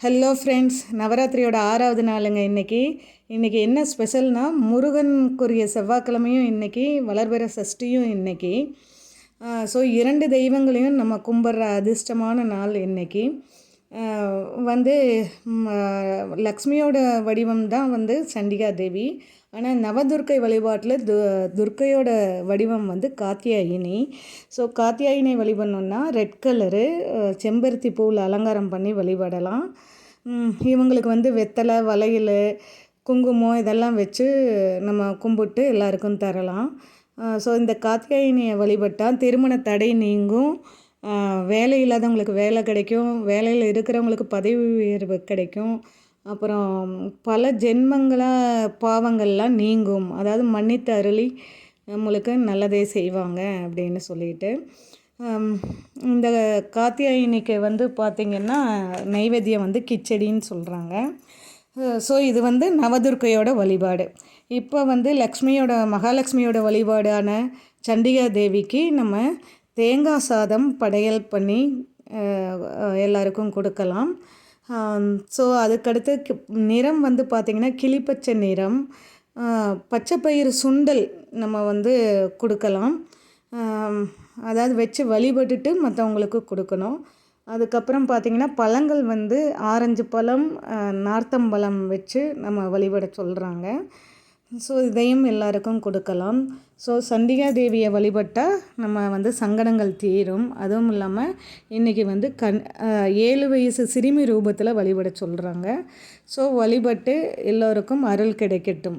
Hello friends நவராத்திரியோட ஆறாவது நாளுங்க இன்றைக்கி இன்றைக்கி என்ன ஸ்பெஷல்னால் முருகனுக்குரிய செவ்வாய்க்கிழமையும் இன்றைக்கி வளர்பிற சஷ்டியும் இன்றைக்கி ஸோ இரண்டு தெய்வங்களையும் நம்ம கும்பிட்ற அதிர்ஷ்டமான நாள் இன்றைக்கி வந்து லக்ஷ்மியோட வடிவம் தான் வந்து சண்டிகா தேவி. ஆனால் நவதுர்க்கை வழிபாட்டில் து துர்க்கையோட வடிவம் வந்து காத்தியாயினி ஸோ காத்தியாயினை வழிபடணுன்னா ரெட் கலரு செம்பருத்தி பூவில் அலங்காரம் பண்ணி வழிபடலாம். இவங்களுக்கு வந்து வெத்தலை வளையல் குங்குமம் இதெல்லாம் வச்சு நம்ம கும்பிட்டு எல்லாருக்கும் தரலாம். ஸோ இந்த காத்தியாயினியை வழிபட்டால் திருமண தடை நீங்கும். வேலை இல்லாதவங்களுக்கு வேலை கிடைக்கும். வேலையில் இருக்கிறவங்களுக்கு பதவி உயர்வு கிடைக்கும். அப்புறம் பல ஜென்மங்களாக பாவங்கள்லாம் நீங்கும். அதாவது மன்னித்து அருளி நம்மளுக்கு நல்லதே செய்வாங்க அப்படின்னு சொல்லிட்டு. இந்த காத்தியாயினிக்கு வந்து பார்த்திங்கன்னா நைவேத்தியம் வந்து கிச்சடின்னு சொல்கிறாங்க ஸோ இது வந்து நவதுர்க்கையோட வழிபாடு. இப்போ வந்து லக்ஷ்மியோட மகாலட்சுமியோட வழிபாடான சண்டிகா தேவிக்கு நம்ம தேங்காய் சாதம் படையல் பண்ணி எல்லாருக்கும் கொடுக்கலாம். ஸோ அதுக்கடுத்து நிறம் வந்து பார்த்திங்கன்னா கிளிப்பச்சை நிறம். பச்சைப்பயிறு சுண்டல் நம்ம வந்து கொடுக்கலாம். அதாவது வச்சு வழிபட்டுட்டு மற்றவங்களுக்கு கொடுக்கணும். அதுக்கப்புறம் பார்த்திங்கன்னா பழங்கள் வந்து ஆரஞ்சு பழம் நார்த்தம்பழம் வச்சு நம்ம வழிபட சொல்கிறாங்க ஸோ இதையும் எல்லாருக்கும் கொடுக்கலாம். ஸோ சண்டிகா தேவியை வழிபட்டால் நம்ம வந்து சங்கடங்கள் தீரும். அதுவும் இல்லாமல் இன்றைக்கி வந்து கண் ஏழு வயசு சிறுமி ரூபத்தில் வழிபட சொல்கிறாங்க ஸோ வழிபட்டு எல்லோருக்கும் அருள் கிடைக்கட்டும்.